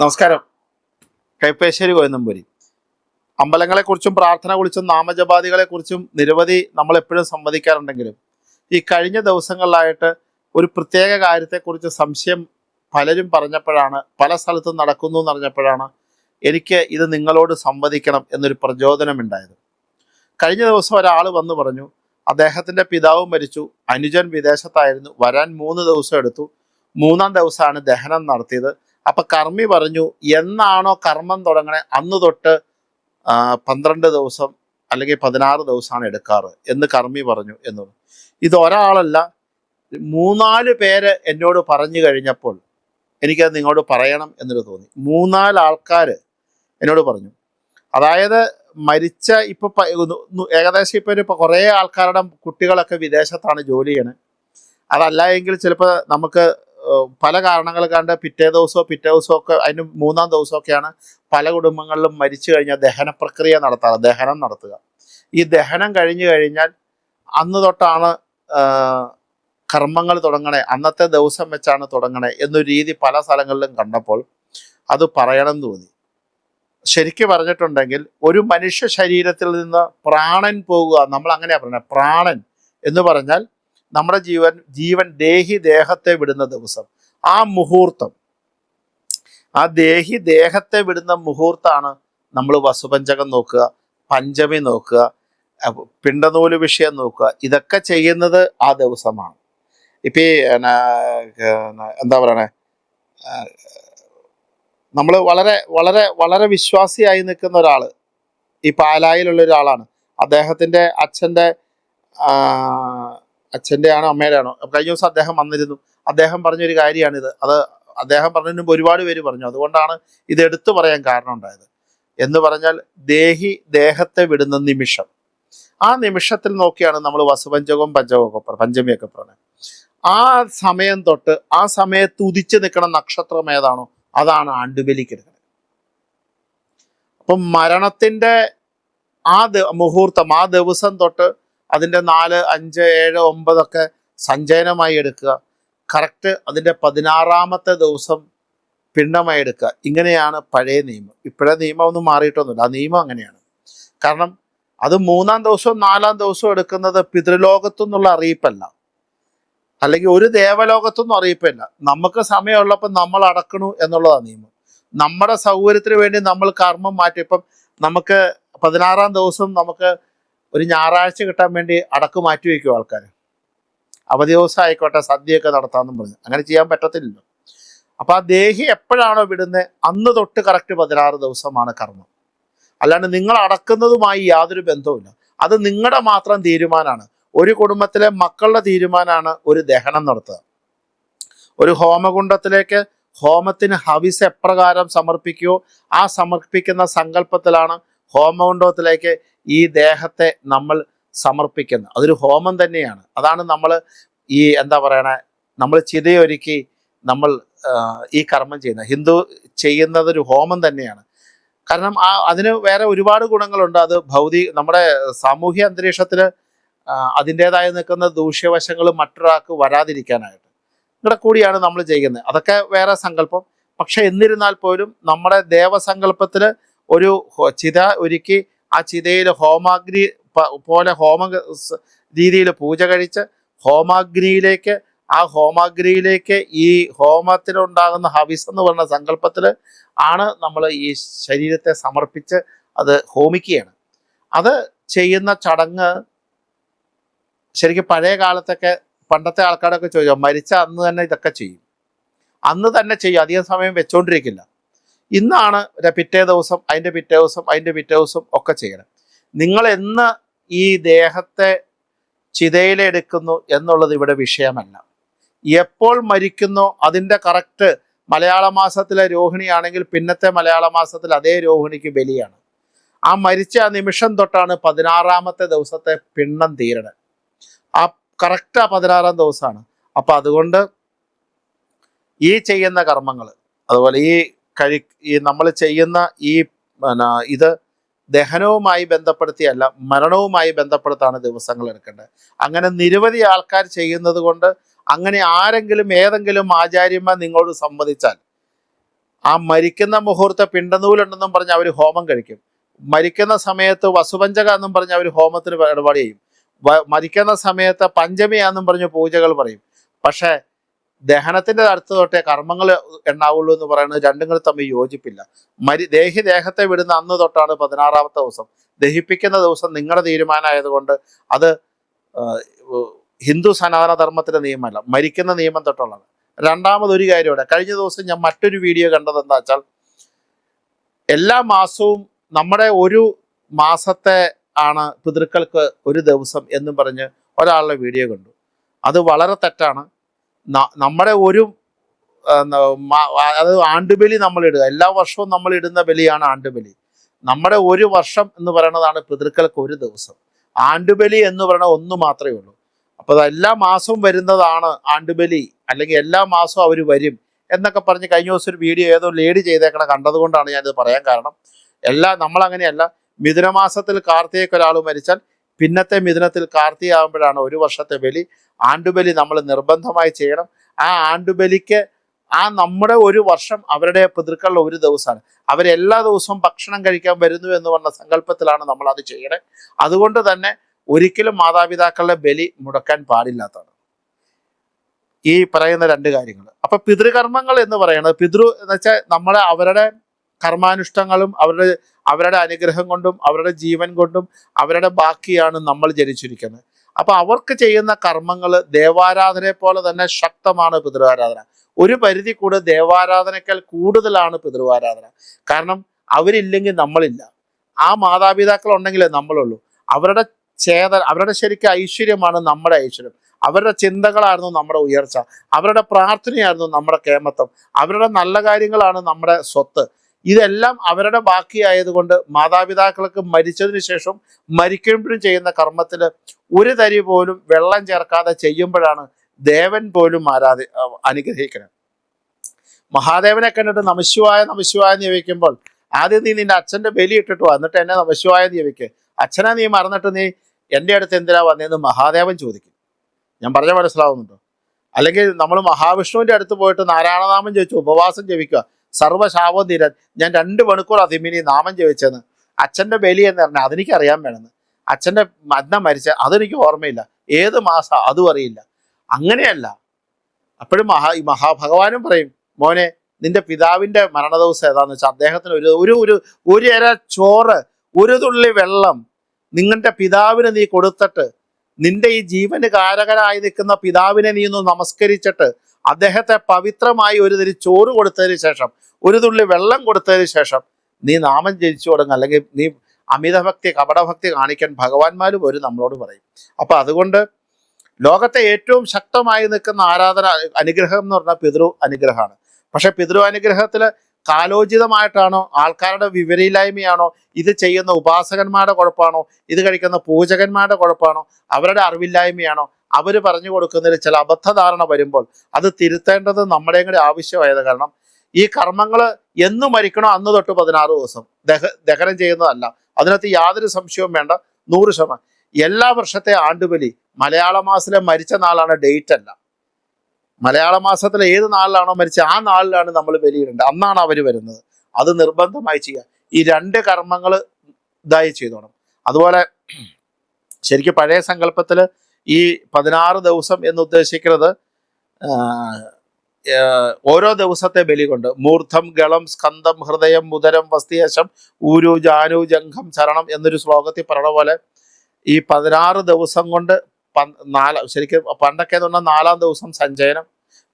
നമസ്കാരം. കൈപ്പേശ്ശേരി കോയനമ്പൂരി അമ്പലങ്ങളെക്കുറിച്ചും പ്രാർത്ഥന കുറിച്ചും നാമജപാദികളെക്കുറിച്ചും നിരവധി നമ്മൾ എപ്പോഴും സംവദിക്കാറുണ്ടെങ്കിലും ഈ കഴിഞ്ഞ ദിവസങ്ങളിലായിട്ട് ഒരു പ്രത്യേക കാര്യത്തെക്കുറിച്ച് സംശയം പലരും പറഞ്ഞപ്പോഴാണ് പല സ്ഥലത്തും നടക്കുന്നു എന്ന് അറിഞ്ഞപ്പോഴാണ് എനിക്ക് ഇത് നിങ്ങളോട് സംവദിക്കണം എന്നൊരു പ്രചോദനം ഉണ്ടായത് കഴിഞ്ഞ ദിവസം ഒരാൾ വന്നു പറഞ്ഞു അദ്ദേഹത്തിന്റെ പിതാവ് മരിച്ചു അനുജൻ വിദേശത്തായിരുന്നു വരാൻ മൂന്ന് ദിവസം എടുത്തു. മൂന്നാം ദിവസമാണ് ദഹനം നടത്തിയത്. അപ്പൊ കർമ്മി പറഞ്ഞു എന്നാണോ കർമ്മം തുടങ്ങണേ? അന്ന് തൊട്ട് പന്ത്രണ്ട് ദിവസം അല്ലെങ്കിൽ പതിനാറ് ദിവസമാണ് എടുക്കാറ് എന്ന് കർമ്മി പറഞ്ഞു എന്ന് ഇത് ഒരാളല്ല മൂന്നാൽ പേര് എന്നോട് പറഞ്ഞു കഴിഞ്ഞപ്പോൾ എനിക്കത് നിങ്ങളോട് പറയണം എന്നൊരു തോന്നി. മൂന്നാൽ ആൾക്കാർ എന്നോട് പറഞ്ഞു. അതായത് മരിച്ച ഇപ്പൊ ഏകദേശം ഇപ്പൊ ഒരു കുറേ ആൾക്കാരുടെ കുട്ടികളൊക്കെ വിദേശത്താണ് ജോലി ചെയ്യണേ. അതല്ല എങ്കിൽ ചിലപ്പോൾ നമുക്ക് പല കാരണങ്ങൾ കണ്ട് പിറ്റേ ദിവസമോ പിറ്റേ ദിവസമോ ഒക്കെ അതിന് മൂന്നാം ദിവസമൊക്കെയാണ് പല കുടുംബങ്ങളിലും മരിച്ചു കഴിഞ്ഞാൽ ദഹന പ്രക്രിയ നടത്താറ് ദഹനം നടത്തുക. ഈ ദഹനം കഴിഞ്ഞു കഴിഞ്ഞാൽ അന്ന് തൊട്ടാണ് കർമ്മങ്ങൾ തുടങ്ങണേ അന്നത്തെ ദിവസം വെച്ചാണ് തുടങ്ങണേ എന്നൊരു രീതി പല സ്ഥലങ്ങളിലും കണ്ടപ്പോൾ അത് പറയണം തോന്നി. ശരിക്കും പറഞ്ഞിട്ടുണ്ടെങ്കിൽ ഒരു മനുഷ്യ ശരീരത്തിൽ നിന്ന് പ്രാണൻ പോകുക നമ്മൾ അങ്ങനെയാണ് പറഞ്ഞത് പ്രാണൻ എന്ന് പറഞ്ഞാൽ നമ്മുടെ ജീവൻ ജീവൻ ദേഹി ദേഹത്തെ വിടുന്ന ദിവസം. ആ മുഹൂർത്തം. ആ ദേഹി ദേഹത്തെ വിടുന്ന മുഹൂർത്താണ് നമ്മൾ വസുപഞ്ചകം നോക്കുക പഞ്ചമി നോക്കുക പിണ്ടനൂൽ വിഷയം നോക്കുക. ഇതൊക്കെ ചെയ്യുന്നത് ആ ദിവസമാണ്. ഇപ്പൊ ഈ എന്താ പറയണേ? നമ്മൾ വളരെ വളരെ വളരെ വിശ്വാസിയായി നിൽക്കുന്ന ഒരാൾ ഈ പാലായിലുള്ള ഒരാളാണ്. അദ്ദേഹത്തിന്റെ അച്ഛന്റെ ആ, അച്ഛന്റെ ആണോ അമ്മയുടെ ആണോ കഴിഞ്ഞ ദിവസം അദ്ദേഹം വന്നിരുന്നു. അദ്ദേഹം പറഞ്ഞൊരു കാര്യമാണിത്. അത് അദ്ദേഹം പറഞ്ഞതിന് മുമ്പ് ഒരുപാട് പേര് പറഞ്ഞു. അതുകൊണ്ടാണ് ഇത് എടുത്തു പറയാൻ കാരണം ഉണ്ടായത്. എന്ന് പറഞ്ഞാൽ ദേഹി ദേഹത്തെ വിടുന്ന നിമിഷം. ആ നിമിഷത്തിൽ നോക്കിയാണ് നമ്മൾ വസുപഞ്ചകവും പഞ്ചകവും പഞ്ചമിയൊക്കെ പറഞ്ഞത്. ആ സമയം തൊട്ട് ആ സമയത്ത് ഉദിച്ചു നിൽക്കുന്ന നക്ഷത്രം ഏതാണോ? അതാണ് ആണ്ടുബലിക്കെടുക്കുന്നത് അപ്പം മരണത്തിന്റെ ആ മുഹൂർത്തം ആ ദിവസം തൊട്ട് അതിന്റെ നാല് അഞ്ച് ഏഴ് ഒമ്പതൊക്കെ സഞ്ചയനമായി എടുക്കുക. കറക്റ്റ് അതിന്റെ പതിനാറാമത്തെ ദിവസം പിണ്ടമായി എടുക്കുക. ഇങ്ങനെയാണ് പഴയ നിയമം. ഇപ്പോഴേ നിയമം ഒന്നും മാറിയിട്ടൊന്നുമില്ല. ആ നിയമം അങ്ങനെയാണ്. കാരണം അത് മൂന്നാം ദിവസവും നാലാം ദിവസവും എടുക്കുന്നത് പിതൃലോകത്തു നിന്നുള്ള അറിയിപ്പല്ല. അല്ലെങ്കിൽ ഒരു ദേവലോകത്തൊന്നും അറിയിപ്പില്ല. നമുക്ക് സമയമുള്ളപ്പോൾ നമ്മൾ അടക്കണു എന്നുള്ളതാണ് നിയമം. നമ്മുടെ സൗകര്യത്തിന് വേണ്ടി നമ്മൾ കർമ്മം മാറ്റി. ഇപ്പം നമുക്ക് പതിനാറാം ദിവസം നമുക്ക് ഒരു ഞായറാഴ്ച കിട്ടാൻ വേണ്ടി അടക്ക് മാറ്റി വയ്ക്കും ആൾക്കാർ അവധി ദിവസം ആയിക്കോട്ടെ സദ്യയൊക്കെ നടത്താമെന്നും പറഞ്ഞു. അങ്ങനെ ചെയ്യാൻ പറ്റത്തില്ലല്ലോ. അപ്പോൾ ആ ദേഹി എപ്പോഴാണോ വിടുന്നത് അന്ന് തൊട്ട് കറക്റ്റ് പതിനാറ് ദിവസമാണ് കർമ്മം. അല്ലാണ്ട് നിങ്ങൾ അടക്കുന്നതുമായി യാതൊരു ബന്ധവുമില്ല. അത് നിങ്ങളുടെ മാത്രം തീരുമാനമാണ് ഒരു കുടുംബത്തിലെ മക്കളുടെ തീരുമാനമാണ് ഒരു ദഹനം നടത്തുക. ഒരു ഹോമകുണ്ടത്തിലേക്ക് ഹോമത്തിന് ഹവിസ് എപ്രകാരം സമർപ്പിക്കുകയോ ആ സമർപ്പിക്കുന്ന സങ്കല്പത്തിലാണ് ഹോമകുണ്ടത്തിലേക്ക് ഈ ദേഹത്തെ നമ്മൾ സമർപ്പിക്കുന്നു. അതൊരു ഹോമം തന്നെയാണ്. അതാണ് നമ്മൾ ഈ എന്താ പറയണേ? നമ്മൾ ചിതയൊരുക്കി നമ്മൾ ഈ കർമ്മം ചെയ്യുന്നത്. ഹിന്ദു ചെയ്യുന്നത് ഒരു ഹോമം തന്നെയാണ്. കാരണം ആ അതിന് വേറെ ഒരുപാട് ഗുണങ്ങളുണ്ട്. അത് ഭൗതിക നമ്മുടെ സാമൂഹ്യ അന്തരീക്ഷത്തിൽ അതിന്റേതായ നിൽക്കുന്ന ദൂഷ്യവശങ്ങൾ മറ്റൊരാൾക്ക് വരാതിരിക്കാനായിട്ട്. ഇവിടെ കൂടിയാണ് നമ്മൾ ചെയ്യുന്നത്. അതൊക്കെ വേറെ സങ്കല്പം. പക്ഷെ എന്നിരുന്നാൽ പോലും നമ്മുടെ ദേവസങ്കല്പത്തിൽ ഒരു ചിത ഒരുക്കി ആ ചിതയിൽ ഹോമാഗ്നി പോലെ ഹോമ രീതിയിൽ പൂജ കഴിച്ച് ഹോമാഗ്നിയിലേക്ക് ആ ഹോമാഗ്നിയിലേക്ക് ഈ ഹോമത്തിലുണ്ടാകുന്ന ഹവിസ് എന്ന് പറയുന്ന സങ്കല്പത്തിൽ ആണ് നമ്മൾ ഈ ശരീരത്തെ സമർപ്പിച്ച് അത് ഹോമിക്കുകയാണ്. അത് ചെയ്യുന്ന ചടങ്ങ് ശരിക്കും പഴയ കാലത്തൊക്കെ പണ്ടത്തെ ആൾക്കാരൊക്കെ ചോദിച്ചു മരിച്ച അന്ന് തന്നെ ഇതൊക്കെ ചെയ്യും. അന്ന് തന്നെ ചെയ്യും അധികം സമയം വെച്ചോണ്ടിരിക്കില്ല. ഇന്നാണ് പിറ്റേ ദിവസം അതിന്റെ പിറ്റേ ദിവസം അതിന്റെ പിറ്റേ ദിവസം ഒക്കെ ചെയ്യണം. നിങ്ങൾ എന്ന് ഈ ദേഹത്തെ ചിതയിലെടുക്കുന്നു എന്നുള്ളത് ഇവിടെ വിഷയമല്ല. എപ്പോൾ മരിക്കുന്നു അതിന്റെ കറക്റ്റ് മലയാള മാസത്തിലെ രോഹിണിയാണെങ്കിൽ പിന്നത്തെ മലയാള മാസത്തിൽ അതേ രോഹിണിക്ക് ബലിയാണ്. ആ മരിച്ച ആ നിമിഷം തൊട്ടാണ് പതിനാറാമത്തെ ദിവസത്തെ പിണ്ണം തീരണത്. ആ കറക്റ്റ് ആ പതിനാറാം ദിവസമാണ്. അപ്പം അതുകൊണ്ട് ഈ ചെയ്യുന്ന കർമ്മങ്ങൾ അതുപോലെ ഈ കഴി ഈ നമ്മൾ ചെയ്യുന്ന ഈ ഇത് ദഹനവുമായി ബന്ധപ്പെടുത്തിയല്ല മരണവുമായി ബന്ധപ്പെടുത്താണ് ദിവസങ്ങൾ എടുക്കേണ്ടത്. അങ്ങനെ നിരവധി ആൾക്കാർ ചെയ്യുന്നത് കൊണ്ട് അങ്ങനെ ആരെങ്കിലും ഏതെങ്കിലും ആചാര്യന്മാർ നിങ്ങളോട് സംവദിച്ചാൽ ആ മരിക്കുന്ന മുഹൂർത്ത പിണ്ടനൂലുണ്ടെന്നും പറഞ്ഞ് അവർ ഹോമം കഴിക്കും. മരിക്കുന്ന സമയത്ത് വസുപഞ്ചക എന്നും പറഞ്ഞ് അവർ ഹോമത്തിന് ഇടപാട് ചെയ്യും. മരിക്കുന്ന സമയത്ത് പഞ്ചമിയാന്നും പറഞ്ഞ് പൂജകൾ പറയും. പക്ഷേ ദഹനത്തിന്റെ അടുത്ത് തൊട്ടേ കർമ്മങ്ങൾ എണ്ണാവുള്ളൂ എന്ന് പറയുന്നത് രണ്ടും കൂടി തമ്മിൽ യോജിപ്പില്ല. മരി ദേഹി ദേഹത്തെ വിടുന്ന അന്ന് തൊട്ടാണ് പതിനാറാമത്തെ ദിവസം. ദഹിപ്പിക്കുന്ന ദിവസം നിങ്ങളുടെ തീരുമാനമായതുകൊണ്ട് അത് ഹിന്ദു സനാതന ധർമ്മത്തിന്റെ നിയമമല്ല. മരിക്കുന്ന നിയമം തൊട്ടുള്ളത്. രണ്ടാമത് ഒരു ഇവിടെ. കഴിഞ്ഞ ദിവസം ഞാൻ മറ്റൊരു വീഡിയോ കണ്ടത് എന്താ വെച്ചാൽ എല്ലാ മാസവും നമ്മുടെ ഒരു മാസത്തെ ആണ് പിതൃക്കൾക്ക് ഒരു ദിവസം എന്നും പറഞ്ഞ് ഒരാളുടെ വീഡിയോ കണ്ടു. അത് വളരെ തെറ്റാണ്. നമ്മുടെ ഒരു അത് ആണ്ടുബലി നമ്മൾ ഇടുക. എല്ലാ വർഷവും നമ്മൾ ഇടുന്ന ബലിയാണ് ആണ്ടുബലി. നമ്മുടെ ഒരു വർഷം എന്ന് പറയുന്നതാണ് പിതൃക്കൾക്ക് ഒരു ദിവസം. ആണ്ടുബലി എന്ന് പറയുന്നത് ഒന്ന് മാത്രമേ ഉള്ളൂ. അപ്പോൾ എല്ലാ മാസവും വരുന്നതാണ് ആണ്ടുബലി. അല്ലെങ്കിൽ എല്ലാ മാസവും അവർ വരും എന്നൊക്കെ പറഞ്ഞ് കഴിഞ്ഞ ദിവസം ഒരു വീഡിയോ ഏതോ ലേഡി ചെയ്തേക്കണ കണ്ടതുകൊണ്ടാണ് ഞാനിത് പറയാൻ കാരണം. എല്ലാ നമ്മളങ്ങനെയല്ല. മിഥുനമാസത്തിൽ കാർത്തികയ്ക്ക് ഒരാൾ മരിച്ചാൽ പിന്നത്തെ മിഥുനത്തിൽ കാർത്തിയാകുമ്പോഴാണ് ഒരു വർഷത്തെ ബലി. ആണ്ടുബലി നമ്മൾ നിർബന്ധമായി ചെയ്യണം. ആ ആണ്ടുബലിക്ക് ആ നമ്മുടെ ഒരു വർഷം അവരുടെ പിതൃക്കളുടെ ഒരു ദിവസമാണ്. അവരെല്ലാ ദിവസവും ഭക്ഷണം കഴിക്കാൻ വരുന്നു എന്ന് പറഞ്ഞ സങ്കല്പത്തിലാണ് നമ്മൾ അത് ചെയ്യണേ. അതുകൊണ്ട് തന്നെ ഒരിക്കലും മാതാപിതാക്കളുടെ ബലി മുടക്കാൻ പാടില്ലാത്തതാണ്. ഈ പറയുന്ന രണ്ട് കാര്യങ്ങൾ. അപ്പൊ പിതൃകർമ്മങ്ങൾ എന്ന് പറയുന്നത് പിതൃ എന്ന് വെച്ചാൽ നമ്മളെ അവരുടെ കർമാനുഷ്ഠങ്ങളും അവരുടെ അവരുടെ അനുഗ്രഹം കൊണ്ടും അവരുടെ ജീവൻ കൊണ്ടും അവരുടെ ബാക്കിയാണ് നമ്മൾ ജനിച്ചിരിക്കുന്നത്. അപ്പൊ അവർക്ക് ചെയ്യുന്ന കർമ്മങ്ങൾ ദേവാരാധനയെ പോലെ തന്നെ ശക്തമാണ് പിതൃവാരാധന. ഒരു പരിധി കൂടെ ദേവാരാധനയ്ക്കാൽ കൂടുതലാണ് പിതൃവാരാധന. കാരണം അവരില്ലെങ്കിൽ നമ്മളില്ല. ആ മാതാപിതാക്കൾ ഉണ്ടെങ്കിലേ നമ്മളുള്ളൂ. അവരുടെ ചേത അവരുടെ ശരിക്കും ഐശ്വര്യമാണ് നമ്മുടെ ഐശ്വര്യം. അവരുടെ ചിന്തകളായിരുന്നു നമ്മുടെ ഉയർച്ച. അവരുടെ പ്രാർത്ഥനയായിരുന്നു നമ്മുടെ കേമത്വം. അവരുടെ നല്ല കാര്യങ്ങളാണ് നമ്മുടെ സ്വത്ത്. ഇതെല്ലാം അവരുടെ ബാക്കിയായതുകൊണ്ട് മാതാപിതാക്കൾക്ക് മരിച്ചതിന് ശേഷം മരിക്കുമ്പോഴും ചെയ്യുന്ന കർമ്മത്തിൽ ഒരു തരി പോലും വെള്ളം ചേർക്കാതെ ചെയ്യുമ്പോഴാണ് ദേവൻ പോലും ആരാധി അനുഗ്രഹിക്കുന്നത്. മഹാദേവനെ കണ്ടിട്ട് നമശിവായ നമശിവായ എന്ന് ജപിക്കുമ്പോൾ ആദ്യം നീ നിന്റെ അച്ഛന്റെ ബലി ഇട്ടിട്ട് വാ എന്നിട്ട് എന്നെ നമശിവായ എന്ന് അച്ഛനെ നീ മറന്നിട്ട് നീ എന്റെ അടുത്ത് എന്തിനാ വന്നതെന്ന് മഹാദേവൻ ചോദിക്കും. ഞാൻ പറഞ്ഞ മനസ്സിലാവുന്നുണ്ടോ? അല്ലെങ്കിൽ നമ്മൾ മഹാവിഷ്ണുവിന്റെ അടുത്ത് പോയിട്ട് നാരായണനാമം ചോദിച്ചു ഉപവാസം ജപിക്കുക. സർവശാപം ഞാൻ രണ്ട് മണിക്കൂർ അതിമിനി നാമം ജപിച്ചെന്ന് അച്ഛന്റെ ബലി എന്ന് പറഞ്ഞാൽ അതെനിക്ക് അറിയാൻ വേണമെന്ന്. അച്ഛന്റെ മന്ന മരിച്ച അതെനിക്ക് ഓർമ്മയില്ല. ഏത് മാസം അതും അറിയില്ല. അങ്ങനെയല്ല. അപ്പോഴും മഹാ ഈ മഹാഭഗവാനും പറയും മോനെ നിന്റെ പിതാവിന്റെ മരണദിവസം ഏതാന്ന് വെച്ചാൽ അദ്ദേഹത്തിന് ഒരു ഒരു ഒരു ഒരു ഇര ചോറ് ഒരു തുള്ളി വെള്ളം നിങ്ങളുടെ പിതാവിന് നീ കൊടുത്തിട്ട് നിന്റെ ഈ ജീവന് കാരകരായി നിൽക്കുന്ന പിതാവിനെ നീ ഒന്ന് നമസ്കരിച്ചിട്ട് അദ്ദേഹത്തെ പവിത്രമായി ഒരു തരി ചോറ് കൊടുത്തതിന് ശേഷം ഒരു തുള്ളി വെള്ളം കൊടുത്തതിന് ശേഷം നീ നാമം ജനിച്ചു തുടങ്ങുക അല്ലെങ്കിൽ നീ അമിതഭക്തി കപടഭക്തി കാണിക്കാൻ ഭഗവാന്മാരും ഒരു നമ്മളോട് പറയും. അപ്പൊ അതുകൊണ്ട് ലോകത്തെ ഏറ്റവും ശക്തമായി നിൽക്കുന്ന ആരാധന അനുഗ്രഹം എന്ന് പറഞ്ഞാൽ പിതൃ അനുഗ്രഹമാണ്. പക്ഷെ പിതൃ അനുഗ്രഹത്തിൽ കാലോചിതമായിട്ടാണോ ആൾക്കാരുടെ വിവരയില്ലായ്മയാണോ ഇത് ചെയ്യുന്ന ഉപാസകന്മാരുടെ കുഴപ്പമാണോ ഇത് കഴിക്കുന്ന പൂജകന്മാരുടെ കുഴപ്പമാണോ അവരുടെ അറിവില്ലായ്മയാണോ അവർ പറഞ്ഞു കൊടുക്കുന്നതിൽ ചില അബദ്ധധാരണ വരുമ്പോൾ അത് തിരുത്തേണ്ടത് നമ്മുടെയും കൂടി ആവശ്യമായത് കാരണം ഈ കർമ്മങ്ങൾ എന്ന് മരിക്കണോ അന്ന് തൊട്ട് പതിനാറ് ദിവസം. ദഹ ദഹനം ചെയ്യുന്നതല്ല. അതിനകത്ത് യാതൊരു സംശയവും വേണ്ട. നൂറ് ശതമാനം. എല്ലാ വർഷത്തെ ആണ്ടുബലി മലയാള മാസത്തിലെ മരിച്ച നാളാണ് ഡേറ്റ് അല്ല. മലയാള മാസത്തിലെ ഏത് നാളിലാണോ മരിച്ച ആ നാളിലാണ് നമ്മൾ ബലിയിടേണ്ടത്. അന്നാണ് അവർ വരുന്നത്. അത് നിർബന്ധമായി ചെയ്യുക. ഈ രണ്ട് കർമ്മങ്ങൾ ഇതായി ചെയ്തോണം. അതുപോലെ ശരിക്കും പഴയ സങ്കല്പത്തിൽ ഈ പതിനാറ് ദിവസം എന്ന് ഉദ്ദേശിക്കുന്നത് ഓരോ ദിവസത്തെ ബലി കൊണ്ട് മൂർധം ഗളം സ്കന്ധം ഹൃദയം മുദരം വസ്തിയശം ഊരു ജാനു ജംഘം ചരണം എന്നൊരു ശ്ലോകത്തിൽ പറയണ പോലെ ഈ പതിനാറ് ദിവസം കൊണ്ട് നാല ശരിക്കും പണ്ടൊക്കെ എന്ന് പറഞ്ഞാൽ നാലാം ദിവസം സഞ്ചയനം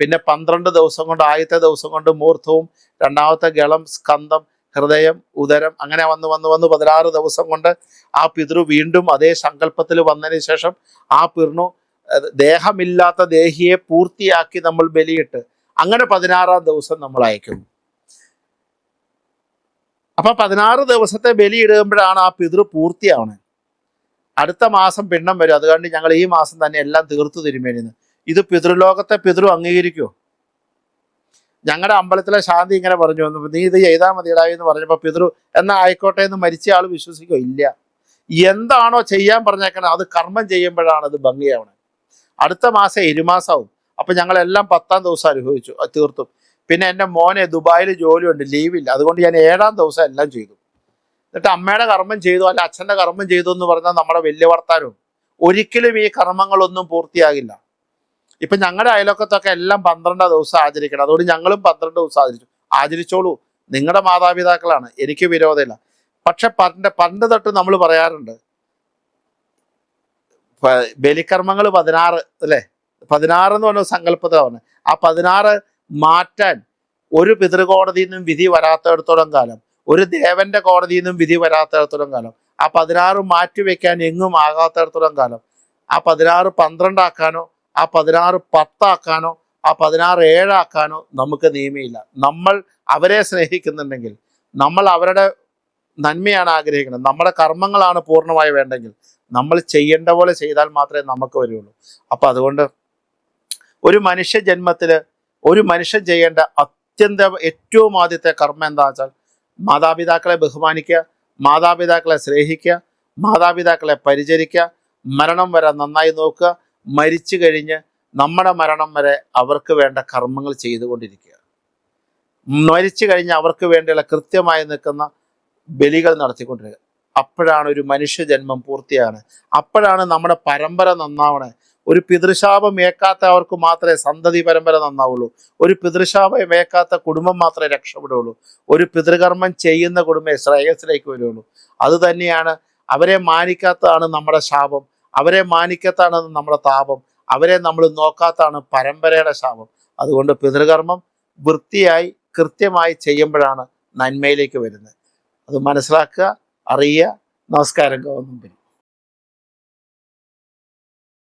പിന്നെ പന്ത്രണ്ട് ദിവസം കൊണ്ട് ആദ്യത്തെ ദിവസം കൊണ്ട് മൂർധവും രണ്ടാമത്തെ ഗളം സ്കന്ധം ഹൃദയം ഉദരം അങ്ങനെ വന്ന് വന്ന് വന്ന് പതിനാറ് ദിവസം കൊണ്ട് ആ പിതൃ വീണ്ടും അതേ സങ്കല്പത്തിൽ വന്നതിന് ശേഷം ആ പിതൃ ദേഹമില്ലാത്ത ദേഹിയെ പൂർത്തിയാക്കി നമ്മൾ ബലിയിട്ട് അങ്ങനെ പതിനാറാം ദിവസം നമ്മൾ അയക്കുന്നു. അപ്പൊ പതിനാറ് ദിവസത്തെ ബലി ഇടുമ്പോഴാണ് ആ പിതൃ പൂർത്തിയാവുന്നത് അടുത്ത മാസം പിണ്ണം വരും. അതുകൊണ്ട് ഞങ്ങൾ ഈ മാസം തന്നെ എല്ലാം തീർത്തു തിരുമേനിന്ന്. ഇത് പിതൃലോകത്തെ പിതൃ അംഗീകരിക്കുമോ ഞങ്ങളുടെ അമ്പലത്തിലെ ശാന്തി ഇങ്ങനെ പറഞ്ഞു വന്നു. നീ ഇത് ചെയ്താൽ മതിയടാ എന്ന് പറഞ്ഞപ്പോൾ പിതൃ എന്നാ ആയിക്കോട്ടെ എന്ന് മരിച്ച ആൾ വിശ്വസിക്കോ? ഇല്ല. എന്താണോ ചെയ്യാൻ പറഞ്ഞേക്കണത് അത് കർമ്മം ചെയ്യുമ്പോഴാണ് അത് ഭംഗിയാവണത് അടുത്ത മാസം എരുമാസാവും. അപ്പം ഞങ്ങളെല്ലാം പത്താം ദിവസം അനുഭവിച്ചു തീർത്തും. പിന്നെ എന്റെ മോനെ ദുബായിൽ ജോലിയുണ്ട് ലീവില്ല. അതുകൊണ്ട് ഞാൻ ഏഴാം ദിവസം എല്ലാം ചെയ്തു. എന്നിട്ട് അമ്മയുടെ കർമ്മം ചെയ്തു അല്ല അച്ഛന്റെ കർമ്മം ചെയ്തു എന്ന് പറഞ്ഞാൽ നമ്മുടെ വലിയ വർത്താനവും. ഒരിക്കലും ഈ കർമ്മങ്ങളൊന്നും പൂർത്തിയാകില്ല. ഇപ്പൊ ഞങ്ങളുടെ അയലോക്കത്തൊക്കെ എല്ലാം പന്ത്രണ്ടാം ദിവസം ആചരിക്കണം. അതുകൊണ്ട് ഞങ്ങളും പന്ത്രണ്ട് ദിവസം ആചരിച്ചു. ആചരിച്ചോളൂ. നിങ്ങളുടെ മാതാപിതാക്കളാണ്. എനിക്ക് വിരോധമില്ല. പക്ഷെ പണ്ട് പണ്ട് തൊട്ട് നമ്മൾ പറയാറുണ്ട് ബലികർമ്മങ്ങൾ പതിനാറ് അല്ലേ? പതിനാറ് എന്ന് പറഞ്ഞ സങ്കല്പത പറഞ്ഞു ആ പതിനാറ് മാറ്റാൻ ഒരു പിതൃകോടതിയിൽ നിന്നും വിധി വരാത്തിടത്തോളം കാലം ഒരു ദേവന്റെ കോടതിയിൽ നിന്നും വിധി വരാത്തിടത്തോളം കാലം ആ പതിനാറ് മാറ്റിവെക്കാൻ എങ്ങും ആകാത്തിടത്തോളം കാലം ആ പതിനാറ് പന്ത്രണ്ടാക്കാനോ ആ പതിനാറ് പത്താക്കാനോ ആ പതിനാറ് ഏഴാക്കാനോ നമുക്ക് നിയമയില്ല. നമ്മൾ അവരെ സ്നേഹിക്കുന്നുണ്ടെങ്കിൽ നമ്മൾ അവരുടെ നന്മയാണ് ആഗ്രഹിക്കുന്നത് നമ്മുടെ കർമ്മങ്ങളാണ് പൂർണമായി വേണ്ടെങ്കിൽ നമ്മൾ ചെയ്യേണ്ട പോലെ ചെയ്താൽ മാത്രമേ നമുക്ക് വരുള്ളൂ. അപ്പം അതുകൊണ്ട് ഒരു മനുഷ്യ ജന്മത്തിൽ ഒരു മനുഷ്യൻ ചെയ്യേണ്ട അത്യന്ത ഏറ്റവും ആദ്യത്തെ കർമ്മം എന്താ വെച്ചാൽ മാതാപിതാക്കളെ ബഹുമാനിക്കുക മാതാപിതാക്കളെ സ്നേഹിക്കുക മാതാപിതാക്കളെ പരിചരിക്കുക മരണം വരെ നന്നായി നോക്കുക മരിച്ചു കഴിഞ്ഞ് നമ്മുടെ മരണം വരെ അവർക്ക് വേണ്ട കർമ്മങ്ങൾ ചെയ്തുകൊണ്ടിരിക്കുക മരിച്ചു കഴിഞ്ഞ് അവർക്ക് വേണ്ടിയുള്ള കൃത്യമായി നിൽക്കുന്ന ബലികൾ നടത്തിക്കൊണ്ടിരിക്കുക. അപ്പോഴാണ് ഒരു മനുഷ്യജന്മം പൂർത്തിയാണ് അപ്പോഴാണ് നമ്മുടെ പരമ്പര നന്നാവണേ. ഒരു പിതൃശാപം ഏക്കാത്തവർക്ക് മാത്രമേ സന്തതി പരമ്പര നന്നാവുള്ളൂ. ഒരു പിതൃശാപം ഏക്കാത്ത കുടുംബം മാത്രമേ രക്ഷപ്പെടുകയുള്ളൂ. ഒരു പിതൃകർമ്മം ചെയ്യുന്ന കുടുംബം ശ്രേയസിലേക്ക് വരുള്ളൂ അതുതന്നെയാണ് അവരെ മാനിക്കാത്തതാണ് നമ്മുടെ ശാപം. അവരെ മാനിക്കാത്താണ് നമ്മുടെ താപം. അവരെ നമ്മൾ നോക്കാത്താണ് പരമ്പരയുടെ ശാപം. അതുകൊണ്ട് പിതൃകർമ്മം വൃത്തിയായി കൃത്യമായി ചെയ്യുമ്പോഴാണ് നന്മയിലേക്ക് വരുന്നത്. അത് മനസ്സിലാക്കുക അറിയുക. നമസ്കാരം ഗവൺമെന്റ്